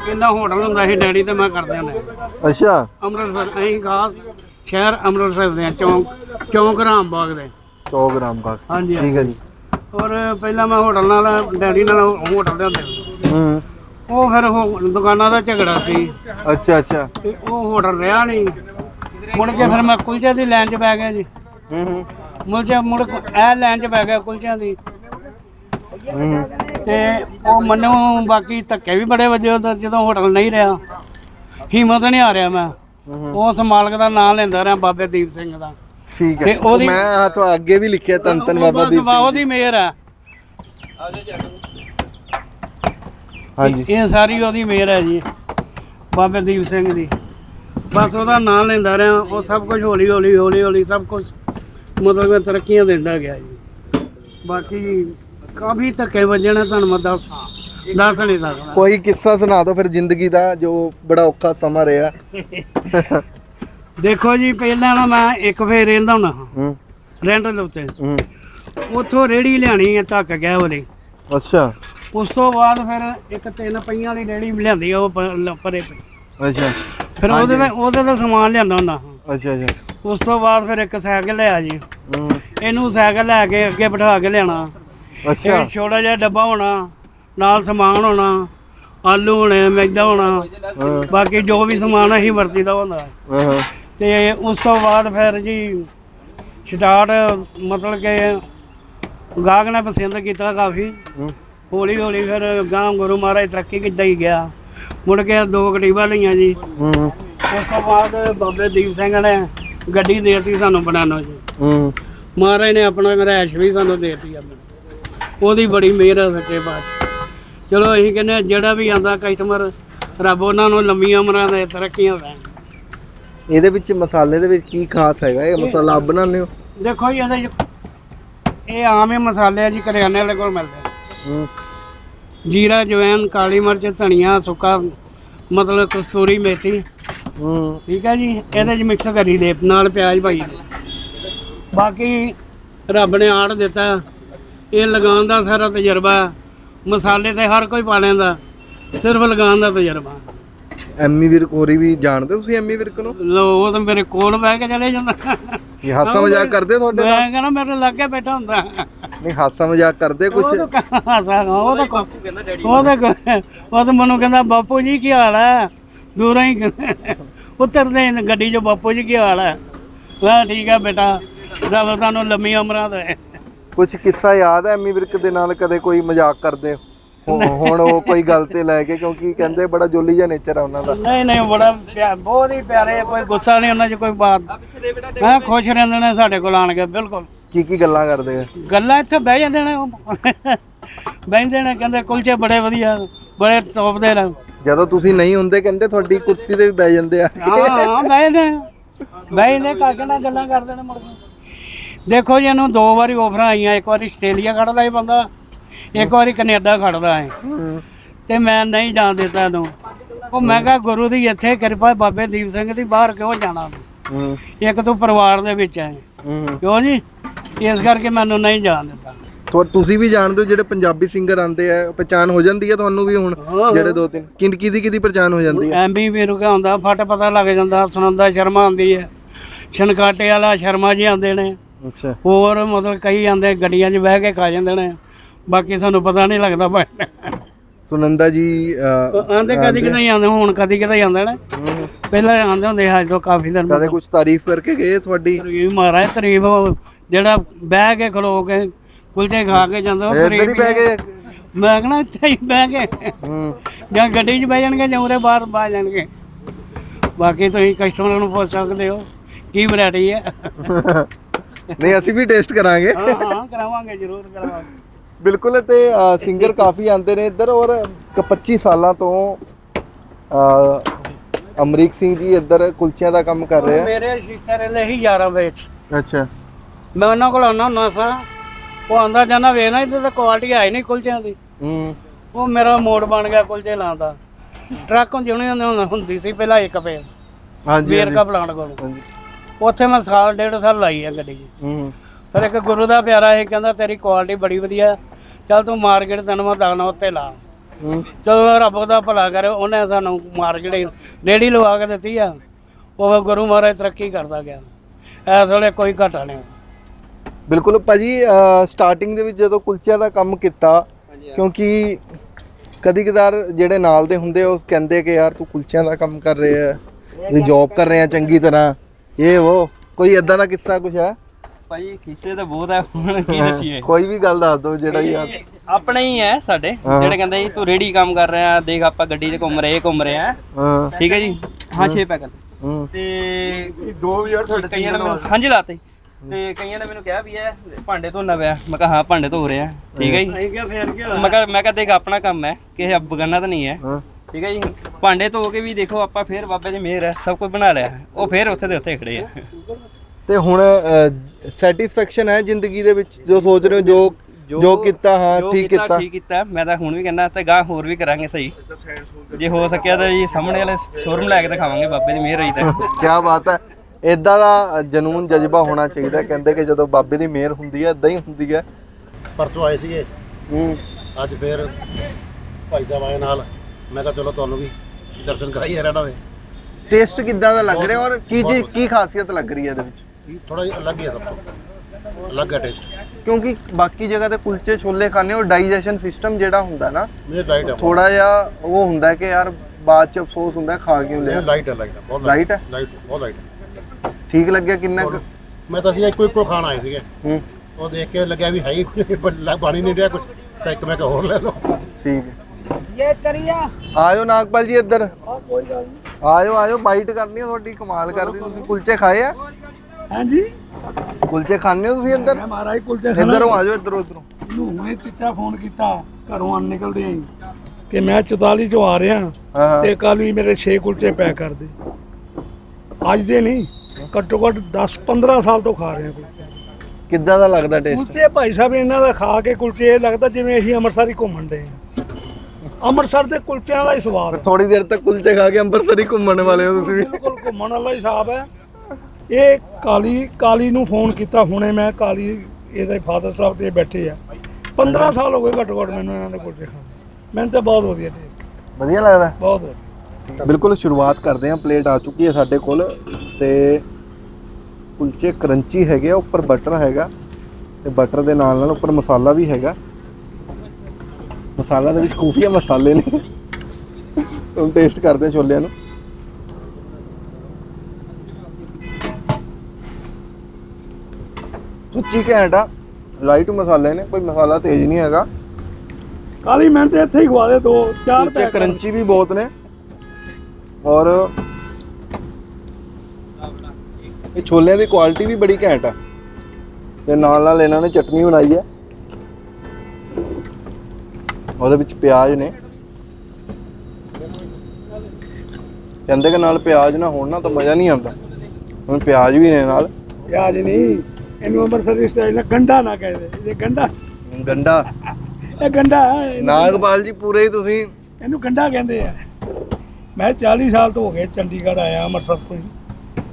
ਕਿੰਨਾ ਹੋਟਲ ਹੁੰਦਾ ਸੀ ਡੈਡੀ ਤੇ ਮੈਂ ਕਰਦੇ ਹੁੰਦੇ ਅੱਛਾ। ਅੰਮ੍ਰਿਤਸਰ ਅਸੀਂ ਖਾਸ ਸ਼ਹਿਰ ਅੰਮ੍ਰਿਤਸਰ ਦੇ ਹਾਂ, ਚੌਂਕ ਚੌਂਕ ਰਾਮਬਾਗ ਦੇ। 100 ਗ੍ਰਾਮ ਬਾਗ ਹਾਂਜੀ ਠੀਕ ਹੈ ਜੀ। ਔਰ ਪਹਿਲਾਂ ਮੈਂ ਹੋਟਲ ਨਾਲ ਡੈਡੀ ਨਾਲ ਹੋਟਲ ਦੇ ਹੁੰਦੇ ਸੀ। ਹੂੰ। ਉਹ ਫਿਰ ਉਹ ਦੁਕਾਨਾਂ ਦਾ ਝਗੜਾ ਸੀ। ਅੱਛਾ ਅੱਛਾ। ਤੇ ਉਹ ਹੋਟਲ ਰਿਹਾ ਨਹੀਂ। ਮੁੜ ਕੇ ਫਿਰ ਮੈਂ ਕੁਲਚੇ ਦੀ ਲਾਈਨ 'ਚ ਪੈ ਗਿਆ ਜੀ। ਹੂੰ ਹੂੰ। ਮੁੜ ਕੇ ਮੁੜ ਕੇ ਇਹ ਲਾਈਨ 'ਚ ਪੈ ਗਿਆ ਕੁਲਚਿਆਂ ਦੀ। ਹੂੰ ਤੇ ਉਹ ਮੈਨੂੰ ਬਾਕੀ ਧੱਕੇ ਵੀ ਬੜੇ ਵੱਜੇ ਉਦੋਂ ਜਦੋਂ ਹੋਟਲ ਨਹੀਂ ਰਿਹਾ। ਹਿੰਮਤ ਨਹੀਂ ਆ ਰਿਹਾ ਮੈਂ। ਉਸ ਮਾਲਕ ਦਾ ਨਾਮ ਲੈਂਦਾ ਰਿਹਾ ਬਾਬੇ ਦੀਪ ਸਿੰਘ ਦਾ। ਠੀਕ ਤੇ ਹੈ ਉਹਦੀ- ਮੈਂ ਆ ਤਾਂ ਅੱਗੇ ਵੀ ਲਿਖਿਆ ਤਨ ਤਨ ਬਾਬਾ ਦੀਪ ਸਿੰਘ ਉਹਦੀ ਮਿਹਰ ਹਾਂਜੀ। ਇਹ ਸਾਰੀ ਉਹਦੀ ਮਿਹਰ ਹੈ ਜੀ ਬਾਬੇ ਦੀਪ ਸਿੰਘ ਦੀ। ਬਸ ਉਹਦਾ ਨਾਮ ਲੈਂਦਾ ਰਿਹਾ ਉਹ ਸਭ ਕੁਝ ਹੌਲੀ ਹੌਲੀ ਹੌਲੀ ਹੌਲੀ ਸਭ ਕੁਝ ਮਤਲਬ ਤਰੱਕੀਆਂ ਦਿੰਦਾ ਗਿਆ ਜੀ। ਬਾਕੀ ਕਾਫੀ ਧੱਕੇ ਵੱਜਣੇ ਤੁਹਾਨੂੰ ਮੈਂ ਦੱਸ ਦੱਸ ਨਹੀਂ ਸਕਦਾ। ਕੋਈ ਕਿੱਸਾ ਸੁਣਾ ਦਿਓ ਫਿਰ ਜ਼ਿੰਦਗੀ ਦਾ ਜੋ ਬੜਾ ਔਖਾ ਸਮਾਂ ਰਿਹਾ। ਦੇਖੋ ਜੀ ਪਹਿਲਾਂ ਨਾ ਮੈਂ ਇੱਕ ਫੇਰ ਰਹਿੰਦਾ ਹੁੰਦਾ ਹਾਂ। ਹੂੰ। ਰੈਂਟ ਦੇ ਉੱਤੇ। ਹੂੰ। ਉੱਥੋਂ ਰੇੜੀ ਲਿਆਣੀ ਹੈ ਧੱਕ ਗਿਆ ਉਹਨੇ ਅੱਛਾ। ਉਸ ਤੋਂ ਬਾਅਦ ਫਿਰ ਇੱਕ ਤਿੰਨ ਪਈਆਂ ਵਾਲੀ ਰੇੜੀ ਲਿਆਂਦੀ ਉਹ ਪਰੇ ਪਈ। ਅੱਛਾ। ਫਿਰ ਉਹਦੇ ਦਾ ਉਹਦੇ ਦਾ ਸਮਾਨ ਲਿਆਂਦਾ ਹੁੰਦਾ ਅੱਛਾ ਅੱਛਾ। ਉਸ ਤੋਂ ਬਾਅਦ ਫਿਰ ਇੱਕ ਸਾਈਕਲ ਲਿਆ ਜੀ। ਇਹਨੂੰ ਸਾਈਕਲ ਲੈ ਕੇ ਅੱਗੇ ਬਿਠਾ ਕੇ ਲਿਆਣਾ ਅੱਛਾ। ਇਹ ਛੋਟਾ ਜਿਹਾ ਡੱਬਾ ਹੋਣਾ ਨਾਲ ਸਮਾਨ ਹੋਣਾ ਆਲੂ ਹੋਣੇ ਮੈਦਾ ਹੋਣਾ ਬਾਕੀ ਜੋ ਵੀ ਸਮਾਨ ਅਸੀਂ ਵਰਤੀਦਾ ਹੁੰਦਾ। ਤੇ ਉਸ ਤੋਂ ਬਾਅਦ ਫਿਰ ਜੀ ਸਟਾਰਟ ਮਤਲਬ ਕਿ ਗਾਹਕ ਨੇ ਪਸੰਦ ਕੀਤਾ ਕਾਫੀ। ਹੌਲੀ ਹੌਲੀ ਫਿਰ ਗਾਂ ਗੁਰੂ ਮਹਾਰਾਜ ਤਰੱਕੀ ਕਿੱਦਾਂ ਹੀ ਗਿਆ। ਮੁੜ ਕੇ ਦੋ ਕਟੀਬਾ ਲਈਆਂ ਜੀ। ਉਸ ਤੋਂ ਬਾਅਦ ਬਾਬੇ ਦੀਪ ਸਿੰਘ ਨੇ ਗੱਡੀ ਦੇਤੀ ਸਾਨੂੰ ਬਣਾਉਣ ਜੀ। ਮਹਾਰਾਜ ਨੇ ਆਪਣਾ ਰਹਿਸ਼ ਵੀ ਸਾਨੂੰ ਦੇਤੀ ਆਪਣੀ। ਉਹਦੀ ਬੜੀ ਮਿਹਰ ਹੈ ਸੱਚੇ ਬਾਤ ਚਲੋ ਅਸੀਂ ਕਹਿੰਦੇ ਜਿਹੜਾ ਵੀ ਆਂਦਾ ਕਸਟਮਰ ਰੱਬ ਉਹਨਾਂ ਨੂੰ ਲੰਮੀਆਂ ਉਮਰਾਂ ਦੇ ਤਰੱਕੀਆਂ ਦੇਣ। ਇਹਦੇ ਵਿੱਚ ਮਸਾਲੇ ਦੇ ਵਿੱਚ ਕੀ ਖਾਸ ਹੈਗਾ? ਇਹ ਮਸਾਲਾ ਆਪ ਬਣਾਉਂਦੇ ਹੋ? ਦੇਖੋ ਜੀ ਇਹਦੇ 'ਚ ਇਹ ਆਮ ਹੀ ਮਸਾਲੇ ਆ ਜੀ ਕਰਿਆਨੇ ਵਾਲੇ ਕੋਲ ਮਿਲਦੇ ਆ। ਜੀਰਾ ਜਵੈਨ ਕਾਲੀ ਮਿਰਚ ਧਨੀਆ ਸੁੱਕਾ ਮਤਲਬ ਕਸਤੂਰੀ ਮੇਥੀ। ਹੂੰ। ਠੀਕ ਹੈ ਜੀ ਇਹਦੇ 'ਚ ਮਿਕਸ ਕਰੀ ਦੇ ਨਾਲ ਪਿਆਜ਼ ਪਾਈ ਦੇ। ਬਾਕੀ ਰੱਬ ਨੇ ਆੜ ਦਿੱਤਾ। ਇਹ ਲਗਾਉਣ ਦਾ ਸਾਰਾ ਤਜਰਬਾ। ਮਸਾਲੇ ਤੇ ਹਰ ਕੋਈ ਪਾ ਲੈਂਦਾ ਸਿਰਫ ਲਗਾਉਣ ਦਾ ਤਜਰਬਾ। ਐਮੀ ਵਿਰਕ ਹੋਰੀ ਵੀ ਜਾਣਦੇ ਹੋ ਤੁਸੀਂ ਐਮੀ ਵਿਰਕ ਨੂੰ ਲੋ ਉਹ ਤਾਂ ਮੇਰੇ ਕੋਲ ਬਹਿ ਕੇ ਚਲੇ ਜਾਂਦਾ। ਇਹ ਹਾਸਾ ਮਜ਼ਾਕ ਕਰਦੇ ਤੁਹਾਡੇ ਨਾਲ? ਮੈਂ ਕਹਿੰਦਾ ਮੇਰੇ ਲਾਗੇ ਬੈਠਾ ਹੁੰਦਾ। ਨਹੀਂ ਹਾਸਾ ਮਜ਼ਾਕ ਕਰਦੇ ਕੁਝ ਉਹ ਤਾਂ ਹਾਸਾ ਉਹ ਤਾਂ ਉਹ ਤਾਂ ਉਹ ਤਾਂ ਮੈਨੂੰ ਕਹਿੰਦਾ ਬਾਪੂ ਜੀ ਕੀ ਹਾਲ ਹੈ? ਦੂਰੋਂ ਹੀ ਉਤਰਦੇ ਗੱਡੀ 'ਚੋਂ ਬਾਪੂ ਜੀ ਕੀ ਹਾਲ ਹੈ? ਹਾਂ ਠੀਕ ਹੈ ਬੇਟਾ ਰੱਬ ਤੁਹਾਨੂੰ ਲੰਮੀ ਉਮਰਾਂ ਦੇ ਕੁਝ ਕਿੱਸਾ ਯਾਦ ਹੈ ਐਮੀ ਵਿਰਕ ਦੇ ਨਾਲ ਕਦੇ ਕੋਈ ਮਜ਼ਾਕ ਕਰਦੇ? ਹੁਣ- ਉਹ ਕੋਈ ਗੱਲ ਤੇ ਲੈ ਕੇ ਕਿਉਂਕਿ ਕਹਿੰਦੇ ਬੜਾ ਜੋਲੀ ਜਿਹਾ ਨੇਚਰ ਆ ਉਹਨਾਂ ਦਾ। ਨਹੀਂ ਨਹੀਂ ਬੜਾ ਪਿਆ- ਬਹੁਤ ਹੀ ਪਿਆਰੇ ਕੋਈ ਗੁੱਸਾ ਨਹੀਂ ਉਹਨਾਂ 'ਚ ਕੋਈ ਬਾਤ। ਹਾਂ ਖੁਸ਼ ਰਹਿੰਦੇ ਨੇ ਸਾਡੇ ਕੋਲ ਆਣ ਕੇ ਬਿਲਕੁਲ। ਕੀ ਕੀ ਗੱਲਾਂ ਕਰਦੇ ਆ? ਗੱਲਾਂ ਇੱਥੇ ਬਹਿ ਜਾਂਦੇ ਨੇ ਉਹ। ਬਹਿੰਦੇ ਨੇ ਕਹਿੰਦੇ ਕੁਲਚੇ ਬੜੇ ਵਧੀਆ ਬੜੇ ਟੌਪ ਦੇ ਨੇ। ਜਦੋਂ ਤੁਸੀਂ ਨਹੀਂ ਹੁੰਦੇ ਕਹਿੰਦੇ ਤੁਹਾਡੀ ਕੁਰਸੀ ਤੇ ਵੀ ਬਹਿ ਜਾਂਦੇ ਆ। ਹਾਂ ਹਾਂ ਬਹਿ ਜਾਂਦੇ ਨੇ। ਬਹਿ ਜਾਂਦੇ ਕਾਕੇ ਨਾਲ ਗੱਲਾਂ ਕਰਦੇ ਨੇ ਮੁੜ ਕੇ। ਦੇਖੋ ਜੀ ਇਹਨੂੰ ਦੋ ਵਾਰੀ ਆਫਰਾਂ ਆਈਆਂ ਇੱਕ ਵਾਰੀ ਆਸਟ੍ਰੇਲੀਆ ਖੜਦਾ ਇਹ ਬੰਦਾ ਇੱਕ ਵਾਰੀ ਕੈਨੇਡਾ ਖੜਦਾ ਹੈ ਤੇ ਮੈਂ ਨਹੀਂ ਜਾਣ ਦਿੱਤਾ ਇਹਨੂੰ। ਉਹ ਮੈਂ ਕਿਹਾ ਗੁਰੂ ਦੀ ਇੱਥੇ ਕਿਰਪਾ ਬਾਬੇ ਦੀਪ ਸਿੰਘ ਦੀ ਬਾਹਰ ਕਿਉਂ ਜਾਣਾ ਤੂੰ? ਇੱਕ ਤੂੰ ਪਰਿਵਾਰ ਦੇ ਵਿੱਚ ਹੈ। ਕਿਉਂ ਜੀ? ਇਸ ਕਰਕੇ ਮੈਨੂੰ ਨਹੀਂ ਜਾਣ ਦਿੱਤਾ। ਤੁਹਾ- ਤੁਸੀਂ ਵੀ ਜਾਣਦੇ ਹੋ ਜਿਹੜੇ ਪੰਜਾਬੀ ਸਿੰਗਰ ਆਉਂਦੇ ਆ ਪਛਾਣ ਹੋ ਜਾਂਦੀ ਹੈ ਤੁਹਾਨੂੰ ਵੀ ਹੁਣ ਜਿਹੜੇ ਦੋ ਤਿੰਨ ਕਿੰਨ ਕਿਹਦੀ ਕਿਹਦੀ ਪਛਾਣ ਹੋ ਜਾਂਦੀ ਹੈ ਐਮਬੀ ਵੀਰੂ ਕਾ ਹੁੰਦਾ ਫਟ ਪਤਾ ਲੱਗ ਜਾਂਦਾ ਸੁਨੰਦਾ ਸ਼ਰਮਾ ਆਉਂਦੀ ਹੈ। ਛਣਕਾਟੇ ਵਾਲਾ ਸ਼ਰਮਾ ਜੀ ਆਉਂਦੇ ਨੇ। ਅੱਛਾ। ਹੋਰ ਮਤਲਬ ਕਈ ਆਂਦੇ ਗੱਡੀਆਂ 'ਚ ਬਹਿ ਕੇ ਖਾ ਜਾਂਦੇ ਨੇ। ਬਾਕੀ ਸਾਨੂੰ ਪਤਾ ਨਹੀਂ ਲੱਗਦਾ ਭਾਈ। ਸੁਨੰਦਾ ਜੀ ਆਂਦੇ ਕਦੀ ਕਿਤੇ ਆਂਦੇ ਹੁਣ ਕਦੀ ਕਿਤੇ ਆਂਦੇ ਨੇ। ਪਹਿਲਾਂ ਆਂਦੇ ਹੁੰਦੇ ਅੱਜ ਤੋਂ ਕਾਫੀ ਦਿਨ ਕਦੇ ਕੁਝ ਤਾਰੀਫ ਕਰਕੇ ਗਏ ਤੁਹਾਡੀ? ਤਰੀਫ ਮਹਾਰਾਜ ਤਰੀਫ ਜਿਹੜਾ ਬਹਿ ਕੇ ਖਲੋ ਕੇ ਕੁਲਚੇ ਖਾ ਕੇ ਜਾਂਦਾ ਉਹ ਤਰੀਫ ਬਹਿ ਗਏ ਮੈਂ ਕਹਣਾ ਇੱਥੇ ਹੀ ਬਹਿ ਕੇ। ਜਾਂ ਗੱਡੀ 'ਚ ਬਹਿ ਜਾਣਗੇ ਜਾਂ ਉਰੇ ਬਾਹਰ ਬਹਿ ਜਾਣਗੇ। ਬਾਕੀ ਤੁਸੀਂ ਕਸਟਮਰ ਨੂੰ ਪੁੱਛ ਸਕਦੇ ਹੋ ਕੀ ਵੈਰਾਈਟੀ ਹੈ। ਨਹੀਂ ਅਸੀਂ ਵੀ ਟੇਸਟ ਕਰਾਂਗੇ। ਹਾਂ ਹਾਂ ਕਰਾਵਾਂਗੇ ਜ਼ਰੂਰ ਕਰਾਵਾਂਗੇ। ਬਿਲਕੁਲ ਤੇ ਸਿੰਗਰ ਕਾਫੀ ਆਉਂਦੇ ਨੇ ਇੱਧਰ ਔਰ ਕ- 25 ਸਾਲਾਂ ਤੋਂ ਅਮਰੀਕ ਸਿੰਘ ਜੀ ਇੱਧਰ ਕੁਲਚਿਆਂ ਦਾ ਕੰਮ ਕਰ ਰਹੇ ਮੇਰੇ ਸ਼ੀਸ਼ੇ ਰਹਿੰਦੇ ਸੀ ਯਾਰਾਂ ਵਿੱਚ ਆ ਅੱਛਾ। ਮੈਂ ਉਹਨਾਂ ਕੋਲ ਆਉਣਾ ਹੁੰਦਾ ਸਾਂ। ਉਹ ਆਂਦਾ ਜਾਂਦਾ ਵੇਖਣਾ ਇੱਥੇ ਤਾਂ ਕੁਆਲਿਟੀ ਆਈ ਨਹੀਂ ਕੁਲਚਿਆਂ ਦੀ। ਹੂੰ। ਉਹ ਮੇਰਾ ਮੋੜ ਬਣ ਗਿਆ ਕੁਲਚੇ ਲਾਉਣ ਦਾ। ਟਰੱਕ ਹੁੰਦੀ ਹੁੰਦੀ ਸੀ ਪਹਿਲਾਂ ਇੱਕ ਪੇਸ ਹਾਂਜੀ ਵੀਰ ਕਾ ਪਲਾਂਟ ਕੋਲ। ਹਾਂਜੀ। ਉੱਥੇ ਮੈਂ ਸਾਲ ਡੇਢ ਸਾਲ ਲਾਈ ਆ ਗੱਡੀ। 'ਚ ਹੂੰ। ਫਿਰ ਇੱਕ ਗੁਰੂ ਦਾ ਪਿਆਰਾ ਇਹ ਕਹਿੰਦਾ ਤੇਰੀ ਕੁਆਲਿਟੀ ਬੜੀ ਵਧੀਆ। ਚੱਲ ਤੂੰ ਮਾਰਕੀਟ ਤੈਨੂੰ ਮੈਂ ਦਾਣਾ ਉੱਤੇ ਲਾ। ਹੂੰ। ਚਲੋ ਰੱਬ ਦਾ ਭਲਾ ਕਰੇ ਉਹਨੇ ਸਾਨੂੰ ਮਾਰਕੀਟ ਰੇੜੀ ਲਵਾ ਕੇ ਦਿੱਤੀ ਆ। ਉਹ ਗੁਰੂ ਮਹਾਰਾਜ ਤਰੱਕੀ ਕਰਦਾ ਗਿਆ। ਇਸ ਵੇਲੇ ਕੋਈ ਘਾਟਾ ਨਹੀਂ। ਬਿਲਕੁਲ ਭਾਜੀ ਸਟਾਰਟਿੰਗ ਦੇ ਵਿੱਚ ਜਦੋਂ ਕੁਲਚਿਆਂ ਦਾ ਕੰਮ ਕੀਤਾ ਕਿਉਂਕਿ ਕਦੀ ਕਦਾਰ ਜਿਹੜੇ ਨਾਲ ਦੇ ਹੁੰਦੇ ਆ, ਉਹ ਕਹਿੰਦੇ ਕਿ ਯਾਰ ਤੂੰ ਕੁਲਚਿਆਂ ਦਾ ਕੰਮ ਕਰ ਰਿਹਾ ਹੈ ਇਹ ਜੌਬ ਕਰ ਰਿਹਾ ਚੰਗੀ ਤਰ੍ਹਾਂ। ਇਹ ਉਹ ਕੋਈ ਇਦਾਂ ਦਾ ਕਿੱਸਾ ਕੁਝ ਹੈ? ਭਾਈ ਖਿੱਸੇ ਤਾਂ ਬਹੁਤ ਆ ਹੁਣ ਕੀ ਦੱਸੀਏ? ਕੋਈ ਵੀ ਗੱਲ ਦੱਸ ਦਿਓ ਜਿਹੜਾ ਯਾਰ ਆਪਣੇ ਹੀ ਹੈ ਸਾਡੇ। ਜਿਹੜੇ ਕਹਿੰਦੇ ਜੀ ਤੂੰ ਰੇੜੀ ਕੰਮ ਕਰ ਰਿਹਾ ਦੇਖ ਆਪਾਂ ਗੱਡੀ 'ਚ ਘੁੰਮ ਰਹੇ ਘੁੰਮ ਰਹੇ। ਆ ਹਾਂ। ਠੀਕ ਹੈ ਜੀ? ਹਾਂ 6 ਪੈਕਲ ਤੇ 2000 ਤੁਹਾਡੇ ਕਈਆਂ ਨੇ ਮੈਨੂੰ ਹਾਂਜੀ ਲਾਤੇ। ਤੇ ਕਈਆਂ ਨੇ ਮੈਨੂੰ ਕਿਹਾ ਵੀ ਇਹ ਭਾਂਡੇ ਧੋਣਾ ਪਿਆ। ਮੈਂ ਕਿਹਾ ਹਾਂ ਭਾਂਡੇ ਧੋ ਰਹੇ ਆ। ਠੀਕ ਹੈ ਜੀ? ਅਸੀਂ ਕਿਹਾ ਫੇਰ ਕੀ ਹੋਇਆ? ਮੈਂ ਕਿਹਾ ਮੈਂ ਕਿਹਾ ਦੇਖ ਆਪਣਾ ਕੰਮ ਹੈ ਕਿਸੇ ਬਗਾਨਾ ਤਾਂ ਨਹੀਂ ਹਾਂ। ਠੀਕ ਹੈ ਜੀ? ਭਾਂਡੇ ਧੋ ਕੇ ਵੀ ਦੇਖੋ ਆਪਾਂ ਫੇਰ ਬਾਬੇ ਦੀ ਮਿਹਰ ਹੈ ਸਭ ਕੁਝ ਬਣਾ ਲਿਆ। ਉਹ ਫੇਰ ਉੱਥੇ ਦੇ ਉੱਥੇ ਖੜੇ ਆ। ਤੇ ਹੁਣ ਸੈਟੀਸਫੈਕਸ਼ਨ ਹੈ ਜ਼ਿੰਦਗੀ ਦੇ ਵਿੱਚ ਜੋ ਸੋਚ ਰਹੇ ਹੋ ਜੋ ਜੋ ਕੀਤਾ ਹਾਂ ਠੀਕ ਕੀਤਾ ਠੀਕ ਕੀਤਾ। ਮੈਂ ਤਾਂ ਹੁਣ ਵੀ ਕਹਿੰਦਾ ਤੇ ਗਾਂ ਹੋਰ ਵੀ ਕਰਾਂਗੇ ਸਹੀ। ਜੇ ਹੋ ਸਕਿਆ ਤਾਂ ਜੀ ਸਾਹਮਣੇ ਵਾਲੇ ਸ਼ੋਰੂਮ ਲੈ ਕੇ ਦਿਖਾਵਾਂਗੇ ਬਾਬੇ ਦੀ ਮਿਹਰ ਹੋਈ ਤਾਂ। ਕੀ ਬਾਤ ਹੈ। ਇਦਾਂ ਦਾ ਜਨੂਨ ਜਜ਼ਬਾ ਹੋਣਾ ਚਾਹੀਦਾ ਕਹਿੰਦੇ ਕਿ ਜਦੋਂ ਬਾਬੇ ਦੀ ਮਿਹਰ ਹੁੰਦੀ ਹੈ ਇਦਾਂ ਹੀ ਹੁੰਦੀ ਹੈ। ਪਰਸੋਂ ਆਏ ਸੀਗੇ। ਹੂੰ। ਅੱਜ ਫੇਰ ਭਾਈ ਸਾਹਿਬ ਆਏ ਨਾਲ। ਮੈਂ ਕਿਹਾ ਚਲੋ ਤੁਹਾਨੂੰ ਵੀ ਦਰਸ਼ਨ ਕਰਾਈਏ ਇਹਨਾਂ ਦੇ। ਟੇਸਟ ਕਿੱਦਾਂ ਦਾ ਲੱਗ ਰਿਹਾ ਔਰ ਕੀ ਚੀਜ਼ ਕੀ ਖਾਸੀਅਤ ਲੱਗ ਰਹੀ ਹੈ ਇਹਦੇ ਵਿੱਚ? ਥੋੜਾ ਜਿਹਾ ਅਲੱਗ ਹੀ ਹੈ ਸਭ ਤੋਂ। ਅਲੱਗ ਹੈ ਟੇਸਟ ਕਿਉਂਕਿ ਬਾਕੀ ਜਗ੍ਹਾ ਤੇ ਕੁਲਚੇ ਛੋਲੇ ਖਾਣੇ ਉਹ ਡਾਈਜੈਸ਼ਨ ਸਿਸਟਮ ਜਿਹੜਾ ਹੁੰਦਾ ਨਾ ਮੇਰੇ ਲਾਈਟ ਹੈ ਥੋੜਾ ਜਿਹਾ ਉਹ ਹੁੰਦਾ ਕਿ ਯਾਰ ਬਾਅਦ ਚ ਅਫਸੋਸ ਹੁੰਦਾ ਖਾ ਕਿਉਂ ਲਿਆ? ਲਾਈਟ ਹੈ ਲਾਈਟ ਹੈ ਬਹੁਤ Light ਹੈ? ਲਾਈਟ ਬਹੁਤ ਲਾਈਟ ਹੈ ਠੀਕ ਲੱਗਿਆ ਕਿੰਨਾ ਕੁ? ਮੈਂ ਤਾਂ ਸੀ ਇੱਕੋ ਇੱਕੋ ਖਾਣ ਆਏ ਸੀਗੇ। ਹੂੰ। ਉਹ ਦੇਖ ਕੇ ਲੱਗਿਆ ਵੀ ਹੈ ਹੀ ਕੁਝ ਹੀ ਨਹੀਂ ਰਿਹਾ ਕੁਝ ਤਾਂ ਇੱਕ ਮੈਂ ਕਿਹਾ ਹੋਰ ਲੈ ਲਓ। ਠੀਕ ਹੈ। ਇਹ ਕਰੀਆ ਆਜੋ ਨਾਗਪਾਲ ਜੀ ਇੱਧਰ ਆਜੋ ਆਜੋ ਬਾਈਟ ਕਰਨੀ ਆ ਤੁਹਾਡੀ ਕਮਾਲ ਕਰਦੀ ਤੁਸੀਂ ਕੁਲਚੇ ਖਾਏ ਆ ਹਾਂਜੀ ਕੁਲਚੇ ਖਾਣੇ ਹੋ ਤੁਸੀਂ ਇੱਧਰ ਮੈਂ ਮਹਾਰਾਜ ਕੁਲਚੇ ਇੱਧਰੋਂ ਆਜੋ ਇੱਧਰੋਂ ਇੱਧਰੋਂ ਨੂੰ ਹੁਣੇ ਚਿੱਚਾ ਫੋਨ ਕੀਤਾ ਘਰੋਂ ਆ ਨਿਕਲਦੇ ਆਂ ਕਿ ਮੈਂ 44 ਚੋਂ ਆ ਰਿਹਾ ਹਾਂ ਹਾਂ ਤੇ ਕੱਲ ਵੀ ਮੇਰੇ 6 ਕੁਲਚੇ ਪੈਕ ਕਰ ਦੇ ਅੱਜ ਦੇ ਨਹੀਂ ਘੱਟੋ ਘੱਟ 10 15 ਸਾਲ ਤੋਂ ਖਾ ਰਿਹਾ ਕੁਲਚੇ ਕਿੱਦਾਂ ਦਾ ਲੱਗਦਾ ਟੇਸਟ ਕੁਲਚੇ ਭਾਈ ਸਾਹਿਬ ਇਹਨਾਂ ਦਾ ਖਾ ਕੇ ਕੁਲਚੇ ਇਹ ਲੱਗਦਾ ਜਿਵੇਂ ਅਸੀਂ ਅੰਮ੍ਰਿਤਸਰ ਹੀ ਘੁੰਮਣ ਦੇ ਅੰਮ੍ਰਿਤਸਰ ਦੇ ਕੁਲਚਿਆਂ ਦਾ ਹੀ ਸਵਾਦ ਹੈ। ਥੋੜੀ ਦੇਰ ਤੱਕ ਕੁਲਚੇ ਖਾ ਕੇ ਅੰਮ੍ਰਿਤਸਰ ਹੀ ਘੁੰਮਣ ਵਾਲੇ ਹੋ ਤੁਸੀਂ ਵੀ। ਬਿਲਕੁਲ ਘੁੰਮਣ ਵਾਲਾ ਹਿਸਾਬ ਹੈ। ਇਹ ਕਾਲੀ ਕਾਲੀ ਨੂੰ ਫੋਨ ਕੀਤਾ ਹੁਣੇ ਮੈਂ ਕਾਲੀ ਇਹਦੇ ਫਾਦਰ ਸਾਹਿਬ ਤੇ ਬੈਠੇ ਆ। 15 ਸਾਲ ਹੋ ਗਏ ਘੱਟੋ ਘੱਟ ਮੈਨੂੰ ਇਹਨਾਂ ਦੇ ਕੁਲਚੇ ਖਾਂਦੇ ਮੈਨੂੰ ਤਾਂ ਬਹੁਤ ਵਧੀਆ ਟੇਸਟ ਵਧੀਆ ਲੱਗਦਾ? ਬਹੁਤ ਵਧੀਆ। ਬਿਲਕੁਲ ਸ਼ੁਰੂਆਤ ਕਰਦੇ ਹਾਂ ਪਲੇਟ ਆ ਚੁੱਕੀ ਹੈ ਸਾਡੇ ਕੋਲ ਤੇ ਕੁਲਚੇ ਕਰੰਚੀ ਹੈਗੇ ਆ ਉੱਪਰ ਬਟਰ ਹੈਗਾ ਤੇ ਬਟਰ ਦੇ ਨਾਲ ਨਾਲ ਉੱਪਰ ਮਸਾਲਾ ਵੀ ਹੈਗਾ। ਮਸਾਲਾ ਦੇ ਵਿੱਚ ਖੂਫੀਆ ਮਸਾਲੇ ਨੇ। ਹੁਣ ਟੇਸਟ ਕਰਦੇ ਹਾਂ ਛੋਲਿਆਂ ਨੂੰ। ਸੁੱਚੀ ਘੈਂਟ ਆ। ਲਾਈਟ ਮਸਾਲੇ ਨੇ ਕੋਈ ਮਸਾਲਾ ਤੇਜ਼ ਨਹੀਂ ਹੈਗਾ। ਕਾਲੀ ਮਿਹਨਤ ਇੱਥੇ ਹੀ ਖਵਾ ਦੇ ਦੋ ਚਾਰ ਕੁਲਚੇ ਪੈਕ। ਕਰੰਚੀ ਵੀ ਬਹੁਤ ਨੇ। ਔਰ ਇਹ ਛੋਲਿਆਂ ਦੀ ਕੁਆਲਿਟੀ ਵੀ ਬੜੀ ਘੈਂਟ ਆ। ਤੇ ਨਾਲ ਨਾਲ ਇਹਨਾਂ ਨੇ ਚਟਨੀ ਬਣਾਈ ਹੈ ਉਹਦੇ ਵਿੱਚ ਪਿਆਜ਼ ਨੇ। ਕਹਿੰਦੇ ਕਿ ਨਾਲ ਪਿਆਜ਼ ਨਾ ਹੋਣ ਨਾ ਤਾਂ ਮਜ਼ਾ ਨਹੀਂ ਆਉਂਦਾ। ਹੁਣ ਪਿਆਜ਼ ਵੀ ਨੇ ਨਾਲ। ਪਿਆਜ ਨਹੀਂ ਇਹਨੂੰ ਅੰਮ੍ਰਿਤਸਰੀ ਸਟਾਈਲ ਨਾਲ ਗੰਡਾ ਨਾ ਕਹਿੰਦੇ ਇਹ ਗੰਡਾ। ਗੰਡਾ। ਇਹ ਗੰਡਾ ਨਾਗਪਾਲ ਜੀ ਪੂਰੇ ਹੀ ਤੁਸੀਂ। ਇਹਨੂੰ ਗੰਡਾ ਕਹਿੰਦੇ ਆ। ਮੈਂ 40 ਸਾਲ ਤੋਂ ਹੋ ਗਏ ਚੰਡੀਗੜ੍ਹ ਆਇਆ ਅੰਮ੍ਰਿਤਸਰ ਤੋਂ ਹੀ।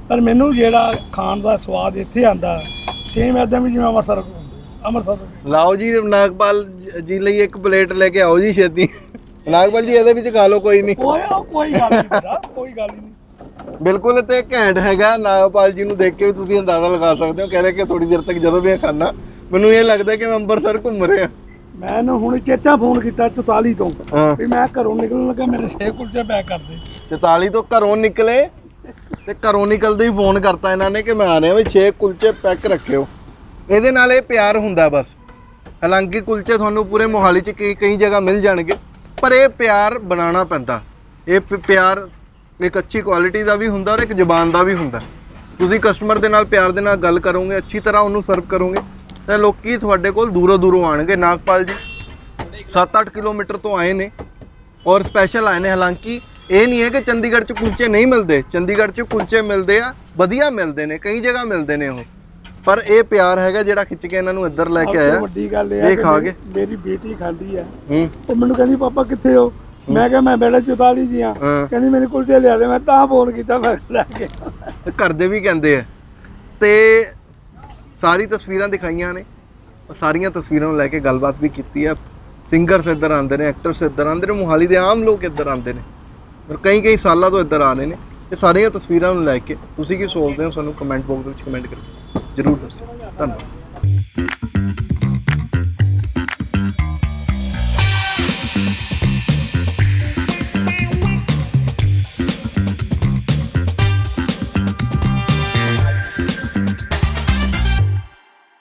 ਪਰ ਮੈਨੂੰ ਜਿਹੜਾ ਖਾਣ ਦਾ ਸਵਾਦ ਇੱਥੇ ਆਂਦਾ ਸੇਮ ਐਦਾਂ ਵੀ ਜਿਵੇਂ ਅੰਮ੍ਰਿਤਸਰ ਅੰਮ੍ਰਿਤਸਰ ਲਾਓ ਜੀ ਨਾਗਪਾਲ ਜੀ ਲਈ ਇੱਕ ਪਲੇਟ ਲੈ ਕੇ ਆਓ ਜੀ ਛੇਤੀ। ਨਾਗਪਾਲ ਜੀ ਇਹਦੇ ਵਿੱਚ ਖਾ ਲਓ ਕੋਈ ਨਹੀਂ। ਕੋਈ ਉਹ ਕੋਈ ਗੱਲ ਨਹੀਂ ਬੇਟਾ ਕੋਈ ਗੱਲ ਨਹੀਂ। ਬਿਲਕੁਲ ਤੇ ਘੈਂਟ ਹੈਗਾ। ਨਾਗਪਾਲ ਜੀ ਨੂੰ ਦੇਖ ਕੇ ਵੀ ਤੁਸੀਂ ਅੰਦਾਜ਼ਾ ਲਗਾ ਸਕਦੇ ਹੋ। ਕਹਿ ਰਹੇ ਕਿ ਥੋੜੀ ਦੇਰ ਤੱਕ ਜਦੋਂ ਵੀ ਇਹ ਖਾਣਾ ਮੈਨੂੰ ਇਹ ਲੱਗਦਾ ਕਿ ਮੈਂ ਅੰਮ੍ਰਿਤਸਰ ਘੁੰਮ ਰਿਹਾ। ਮੈਂ ਨਾ ਹੁਣ ਚੇਚਾ ਫੋਨ ਕੀਤਾ 44 ਤੋਂ ਹਾਂ। ਵੀ ਮੈਂ ਘਰੋਂ ਨਿਕਲਣ ਲੱਗਾ ਮੇਰੇ ਛੇ ਕੁਲਚੇ ਪੈਕ ਕਰ ਦੇ 44 ਤੋਂ ਘਰੋਂ ਨਿਕਲੇ ਤੇ ਘਰੋਂ ਨਿਕਲਦੇ ਹੀ ਫੋਨ ਕਰਤਾ ਇਹਨਾਂ ਨੇ ਕਿ ਮੈਂ ਆ ਰਿਹਾ ਵੀ 6 ਕੁਲਚੇ ਪੈਕ ਰੱਖਿਓ। ਇਹਦੇ ਨਾਲ ਇਹ ਪਿਆਰ ਹੁੰਦਾ ਬਸ। ਹਾਲਾਂਕਿ ਕੁਲਚੇ ਤੁਹਾਨੂੰ ਪੂਰੇ ਮੋਹਾਲੀ 'ਚ ਕਈ ਕਈ ਜਗ੍ਹਾ ਮਿਲ ਜਾਣਗੇ, ਪਰ ਇਹ ਪਿਆਰ ਬਣਾਉਣਾ ਪੈਂਦਾ। ਇਹ ਪ- ਪਿਆਰ ਇੱਕ ਅੱਛੀ ਕੁਆਲਿਟੀ ਦਾ ਵੀ ਹੁੰਦਾ ਔਰ ਇੱਕ ਜ਼ੁਬਾਨ ਦਾ ਵੀ ਹੁੰਦਾ। ਤੁਸੀਂ ਕਸਟਮਰ ਦੇ ਨਾਲ ਪਿਆਰ ਦੇ ਨਾਲ ਗੱਲ ਕਰੋਗੇ, ਅੱਛੀ ਤਰ੍ਹਾਂ ਉਹਨੂੰ ਸਰਵ ਕਰੋਗੇ, ਤਾਂ ਲੋਕੀ ਤੁਹਾਡੇ ਕੋਲ ਦੂਰੋਂ ਦੂਰੋਂ ਆਣਗੇ ਨਾਗਪਾਲ ਜੀ 7-8 ਕਿਲੋਮੀਟਰ ਤੋਂ ਆਏ ਨੇ ਔਰ ਸਪੈਸ਼ਲ ਆਏ ਨੇ। ਹਾਲਾਂਕਿ, ਇਹ ਨਹੀਂ ਹੈ ਕਿ ਚੰਡੀਗੜ੍ਹ 'ਚ ਕੁਲਚੇ ਨਹੀਂ ਮਿਲਦੇ। ਚੰਡੀਗੜ੍ਹ 'ਚ ਕੁਲਚੇ ਮਿਲਦੇ ਆ, ਵਧੀਆ ਮਿਲਦੇ ਨੇ, ਕਈ ਜਗ੍ਹਾ ਮਿਲਦੇ ਨੇ ਉਹ। ਪਰ ਇਹ ਪਿਆਰ ਹੈਗਾ ਜਿਹੜਾ ਖਿੱਚ ਕੇ ਇਹਨਾਂ ਨੂੰ ਇੱਧਰ ਲੈ ਕੇ ਤੋਂ ਆਇਆ। ਵੱਡੀ ਗੱਲ ਇਹ ਹੈ ਖਾ ਮੇਰੀ- ਕੇ। ਮੇਰੀ ਬੇਟੀ ਖਾਂਦੀ ਆ। ਹੂੰ। ਉਹ ਮੈਨੂੰ ਕਹਿੰਦੀ ਪਾਪਾ ਕਿੱਥੇ ਹੋ? ਮੈਂ ਕਿਹਾ ਮੈਂ ਬੇੜਾ 44 ਜੀ ਆ। ਕਹਿੰਦੀ ਮੈਨੂੰ ਕੁਲਚੇ ਲਿਆ ਦੇ। ਮੈਂ ਤਾਂ ਫੋਨ ਕੀਤਾ ਮੈਂ ਲੈ ਕੇ ਤੇ ਘਰ ਦੇ ਵੀ ਕਹਿੰਦੇ ਆ। ਤੇ ਸਾਰੀ ਤਸਵੀਰਾਂ ਦਿਖਾਈਆਂ ਨੇ। ਉਹ ਸਾਰੀਆਂ ਤਸਵੀਰਾਂ ਨੂੰ ਲੈ ਕੇ ਗੱਲਬਾਤ ਵੀ ਕੀਤੀ ਆ। ਸਿੰਗਰਸ ਇੱਧਰ ਆਉਂਦੇ ਨੇ ਐਕਟਰਸ ਇੱਧਰ ਆਉਂਦੇ ਨੇ ਮੁਹਾਲੀ ਦੇ ਆਮ ਲੋਕ ਇੱਧਰ ਆਉਂਦੇ ਨੇ। ਔਰ ਕਈ ਕਈ ਸਾਲਾਂ ਤੋਂ ਇੱਧਰ ਆ ਰਹੇ ਨੇ। ਇਹ ਸਾਰੀਆਂ ਤਸਵੀਰਾਂ ਨੂੰ ਲੈ ਕੇ ਤੁਸੀਂ ਕੀ ਸੋਚਦੇ ਹੋ? ਸਾਨੂੰ ਕਮੈਂਟ ਬਾਕਸ ਵਿੱਚ ਕਮੈਂਟ ਕਰਕੇ ਜ਼ਰੂਰ ਦੱਸਿਓ। ਧੰਨਵਾਦ।